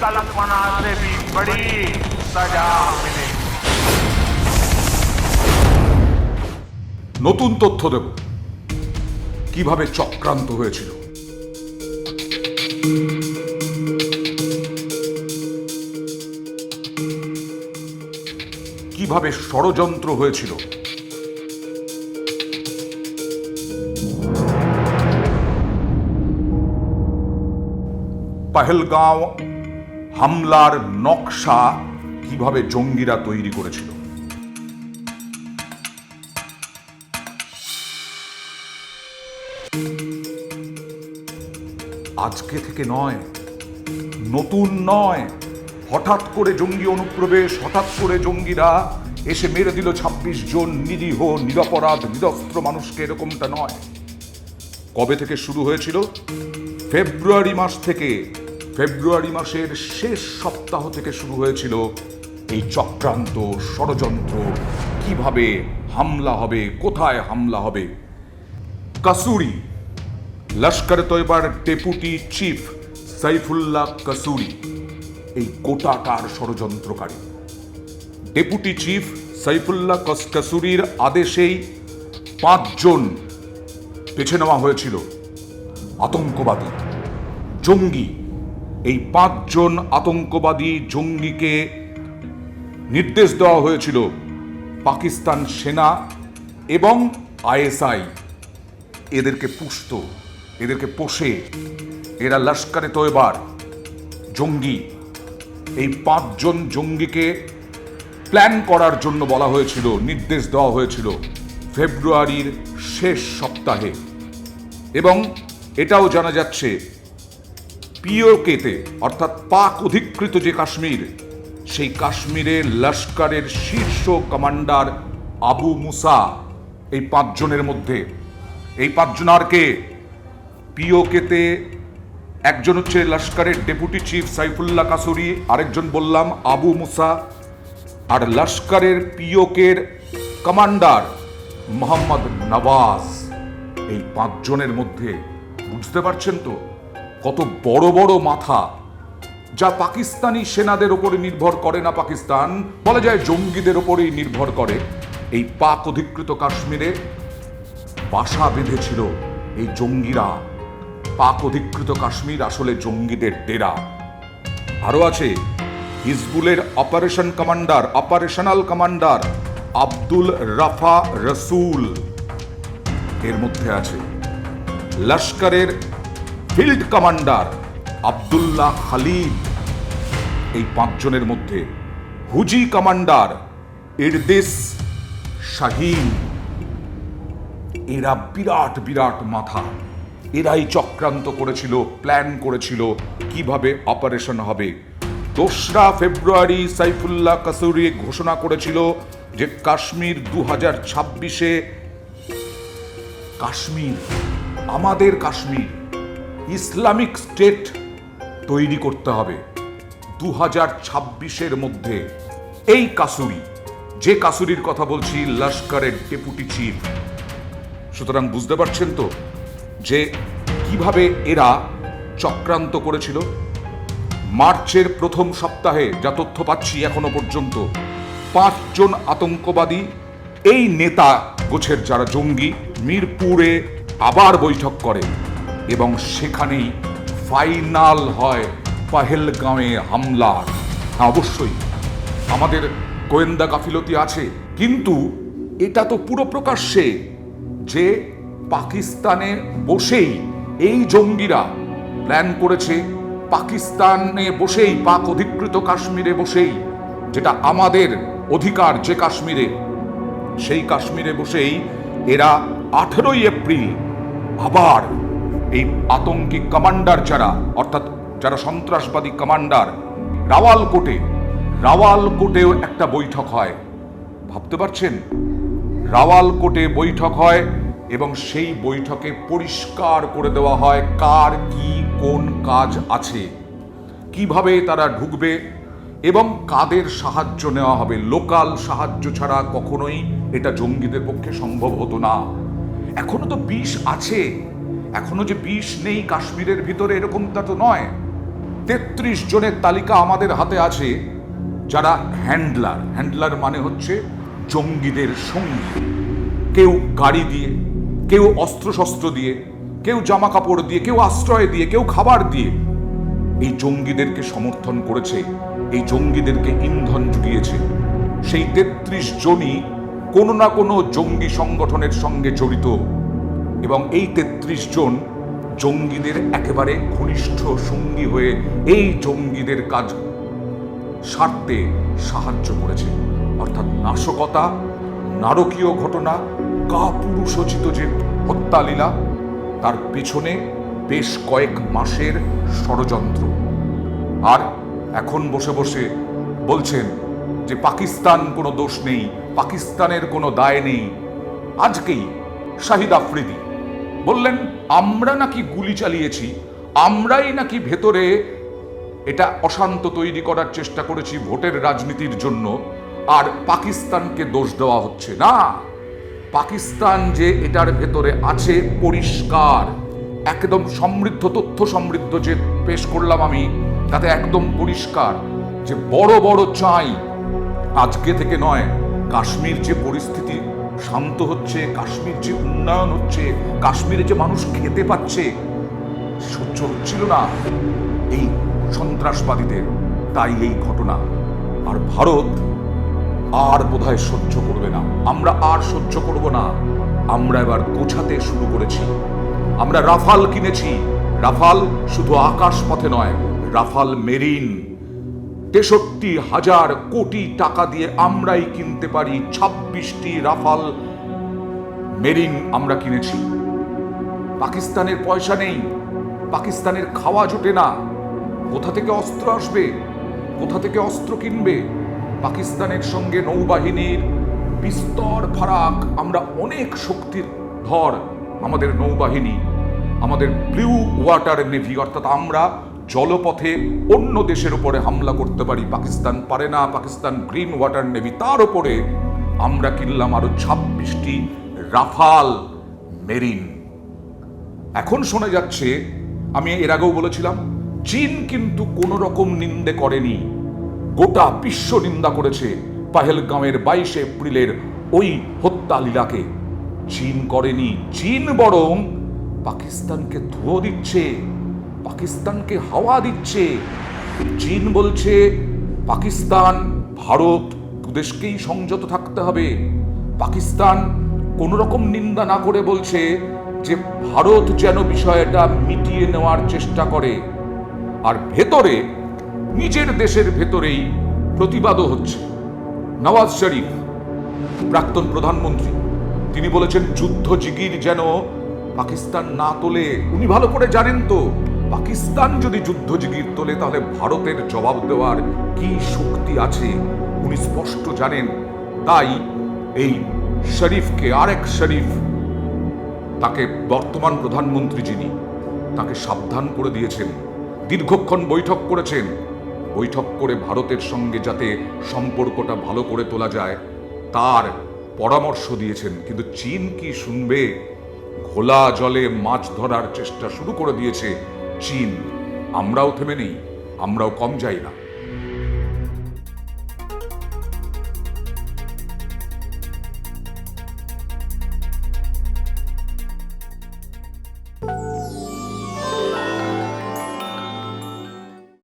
कल्पना से भी बड़ी सजा मिलेगी নতুন তথ্য দেব কিভাবে চক্রান্ত হয়েছিল কিভাবে ষড়যন্ত্র হয়েছিল পাহেলগাঁও হামলার নকশা কীভাবে জঙ্গিরা তৈরি করেছিল? আজকে থেকে নয়, নতুন নয়, হঠাৎ করে জঙ্গি অনুপ্রবেশ, হঠাৎ করে জঙ্গিরা এসে মেরে দিল ছাব্বিশ জন নিরীহ, নিরপরাধ, নিরস্ত্র মানুষকে এরকমটা নয়। কবে থেকে শুরু হয়েছিল? ফেব্রুয়ারি মাস থেকে ফেব্রুয়ারি মাসের শেষ সপ্তাহ থেকে শুরু হয়েছিল এই চক্রান্ত ষড়যন্ত্র। কীভাবে হামলা হবে, কোথায় হামলা হবে? কাসুরি, লস্কর তৈবার ডেপুটি চিফ সাইফুল্লাহ কাসুরি, এই গোটাকার ষড়যন্ত্রকারী। ডেপুটি চিফ সাইফুল্লাহ কস- কাসুরির আদেশেই পাঁচজন বেছে নেওয়া হয়েছিল। আতঙ্কবাদী, জঙ্গি এই পাঁচজন আতঙ্কবাদী জঙ্গিকে নির্দেশ দেওয়া হয়েছিল পাকিস্তান সেনা এবং আইএসআই। এদেরকে পুষত এদেরকে পোষে, এরা লস্করে তৈবার, জঙ্গি। এই পাঁচজন জঙ্গিকে প্ল্যান করার জন্য বলা হয়েছিল, নির্দেশ দেওয়া হয়েছিল ফেব্রুয়ারির শেষ সপ্তাহে। এবং এটাও জানা যাচ্ছে পিওকেতে অর্থাৎ পাক অধিকৃত যে কাশ্মীর, সেই কাশ্মীরে লস্করের শীর্ষ কমান্ডার আবু মুসা, এই পাঁচজনের মধ্যে। এই পাঁচজন আর কে? পিওকেতে একজন হচ্ছে লস্করের ডেপুটি চিফ সাইফুল্লাহ কাসুরি, আরেকজন বললাম আবু মুসা, আর লস্করের পিওকের কমান্ডার মোহাম্মদ নওয়াজ। এই পাঁচজনের মধ্যে, বুঝতে পারছেন তো? কত বড় বড় মাথা যা পাকিস্তানি সেনাদের ওপরে নির্ভর করে না পাকিস্তান। বলা যায় জঙ্গিদের ওপরেই নির্ভর করে। এই পাক অধিকৃত কাশ্মীরে বাসা বেঁধেছিল এই জঙ্গিরা। পাক অধিকৃত কাশ্মীর আসলে জঙ্গিদের ডেরা। আরও আছে, হিজবুলের operation commander, operational commander Abdul Rafa Rasool. এর মধ্যে আছে, লস্করের ফিল্ড কমান্ডার আব্দুল্লাহ খালিদ এই পাঁচজনের মধ্যে হুজি কমান্ডার ইরদিস শাহিন। এরা বিরাট বিরাট মাথা। এরাই চক্রান্ত করেছিল, প্ল্যান করেছিল কীভাবে অপারেশন হবে। দোসরা ফেব্রুয়ারি সাইফুল্লাহ কাসুরি ঘোষণা করেছিল যে কাশ্মীর দু হাজার ছাব্বিশে কাশ্মীর, আমাদের কাশ্মীর। ইসলামিক স্টেট তৈরি করতে হবে। দু হাজার ছাব্বিশের মধ্যে এই কাসুরি, যে কাসুরির কথা বলছি, লস্করের ডেপুটি চিফ। সুতরাং বুঝতে পারছেন তো যে কীভাবে এরা চক্রান্ত করেছিল? মার্চের প্রথম সপ্তাহে যা তথ্য পাচ্ছি এখনও পর্যন্ত, পাঁচজন আতঙ্কবাদী, এই নেতা গোছের যারা জঙ্গি, মিরপুরে আবার বৈঠক করে এবং সেখানেই ফাইনাল হয় পাহেলগাঁওয়ে হামলার। হ্যাঁ অবশ্যই। আমাদের গোয়েন্দা গাফিলতি আছে, কিন্তু এটা তো পুরো প্রকাশ্যে যে পাকিস্তানে বসেই এই জঙ্গিরা প্ল্যান করেছে, পাকিস্তানে বসেই, পাক অধিকৃত কাশ্মীরে বসেই, যেটা আমাদের অধিকার যে কাশ্মীরে, সেই কাশ্মীরে বসেই এরা আঠেরোই এপ্রিল আবার এই আতঙ্কি কমান্ডার যারা, অর্থাৎ যারা সন্ত্রাসবাদী কমান্ডার, রাওয়ালকোটে, রাওয়ালকোটেও একটা বৈঠক হয়। ভাবতে পারছেন? রাওয়ালকোটে বৈঠক হয় এবং সেই বৈঠকে পরিষ্কার করে দেওয়া হয় কার কি, কোন কাজ আছে, কীভাবে তারা ঢুকবে এবং কাদের সাহায্য নেওয়া হবে। লোকাল সাহায্য ছাড়া কখনোই এটা জঙ্গিদের পক্ষে সম্ভব হতো না। এখনও তো বিষ আছে। এখনও যে বিষ নেই কাশ্মীরের ভিতরে এরকমটা তো নয়। তেত্রিশ জনের তালিকা আমাদের হাতে আছে, যারা হ্যান্ডলার। হ্যান্ডলার মানে হচ্ছে জঙ্গিদের সঙ্গী। কেউ গাড়ি দিয়ে, কেউ অস্ত্রশস্ত্র দিয়ে, কেউ জামা কাপড় দিয়ে, কেউ আশ্রয় দিয়ে, কেউ খাবার দিয়ে এই জঙ্গিদেরকে সমর্থন করেছে, এই জঙ্গিদেরকে ইন্ধন জুগিয়েছে। সেই তেত্রিশ জনই কোনো না কোনো জঙ্গি সংগঠনের সঙ্গে জড়িত। এবং এই তেত্রিশ জন জঙ্গিদের একেবারে ঘনিষ্ঠ সঙ্গী হয়ে এই জঙ্গিদের কাজ সারতে সাহায্য করেছে। অর্থাৎ নাশকতা, নারকীয় ঘটনা, কাপুরুষোচিত যে হত্যালীলা, তার পেছনে বেশ কয়েক মাসের ষড়যন্ত্র। আর এখন বসে বসে বলছেন যে পাকিস্তান কোনো দোষ নেই, পাকিস্তানের কোনো দায় নেই। আজকেই শাহিদ আফ্রিদি বললেন, আমরা নাকি গুলি চালিয়েছি, আমরাই নাকি ভেতরে এটা অশান্ত তৈরি করার চেষ্টা করেছি ভোটের রাজনীতির জন্য, আর পাকিস্তানকে দোষ দেওয়া হচ্ছে না। পাকিস্তান যে এটার ভেতরে আছে পরিষ্কার, একদম সমৃদ্ধ তথ্য সমৃদ্ধ যে পেশ করলাম আমি, তাতে একদম পরিষ্কার যে বড় বড় চাই আজকে থেকে নয়, কাশ্মীর যে পরিস্থিতি শান্ত হচ্ছে, কাশ্মীর যে উন্নয়ন হচ্ছে, কাশ্মীরে যে মানুষ খেতে পাচ্ছে, সহ্য হচ্ছিল না। এই সন্ত্রাসবাদীদের, তাই এই ঘটনা। আর ভারত আর বোধহয় সহ্য করবে না। আমরা আর সহ্য করব না। আমরা এবার গোছাতে শুরু করেছি। আমরা রাফাল কিনেছি। রাফাল শুধু আকাশ পথে নয়, রাফাল মেরিন। তেষট্টি হাজার কোটি টাকা দিয়ে আমরাই কিনতে পারি ছাব্বিশটি রাফাল। মেরিন আমরা কিনেছি। পাকিস্তানের পয়সা নেই, পাকিস্তানের খাওয়া জোটে না। কোথা থেকে অস্ত্র আসবে? কোথা থেকে অস্ত্র কিনবে? পাকিস্তানের সঙ্গে নৌবাহিনীর বিস্তর ফারাক। আমরা অনেক শক্তির ধর আমাদের নৌবাহিনী, আমাদের ব্লু ওয়াটার নেভি অর্থাৎ আমরা জলপথে অন্য দেশের উপরে হামলা করতে পারি, পাকিস্তান পারে না, পাকিস্তান গ্রিন ওয়াটার নেভি, তার উপরে আমরা কিনলাম আরও ছাব্বিশটি রাফাল মেরিন। এখন শোনা যাচ্ছে, আমি এর আগেও বলেছিলাম, চীন কিন্তু কোনো রকম নিন্দে করেনি। গোটা বিশ্ব নিন্দা করেছে পাহেলগামের বাইশে এপ্রিলের ওই হত্যা লীলাকে। চীন করেনি, চীন বরং পাকিস্তানকে ধুয়ো দিচ্ছে। পাকিস্তানকে হাওয়া দিচ্ছে। চীন বলছে, পাকিস্তান, ভারত, দেশকেই সংযত থাকতে হবে। পাকিস্তান কোনো রকম নিন্দা না করে বলছে যে ভারত যেন বিষয়টা মিটিয়ে নেওয়ার চেষ্টা করে। আর ভেতরে, নিজের দেশের ভেতরেই প্রতিবাদও হচ্ছে। নওয়াজ শরীফ, প্রাক্তন প্রধানমন্ত্রী, তিনি বলেছেন, যুদ্ধ জিগির যেন পাকিস্তান না তোলে। উনি ভালো করে জানেন তো। পাকিস্তান যদি যুদ্ধ জিগির তোলে, তাহলে ভারতের জবাব দেওয়ার কি শক্তি আছে? উনি স্পষ্ট জানেন, তাই এই শরীফকে, আরেক শরীফ, তাকে বর্তমান প্রধানমন্ত্রী যিনি, তাকে সাবধান করে দিয়েছেন, দীর্ঘক্ষণ বৈঠক করেছেন। বৈঠক করে ভারতের সঙ্গে যাতে সম্পর্কটা ভালো করে তোলা যায়, তার পরামর্শ দিয়েছেন। কিন্তু চীন কি শুনবে? ঘোলা জলে মাছ ধরার চেষ্টা শুরু করে দিয়েছে। চীন। আমরাও থেমে নেই আমরাও কম যাই না।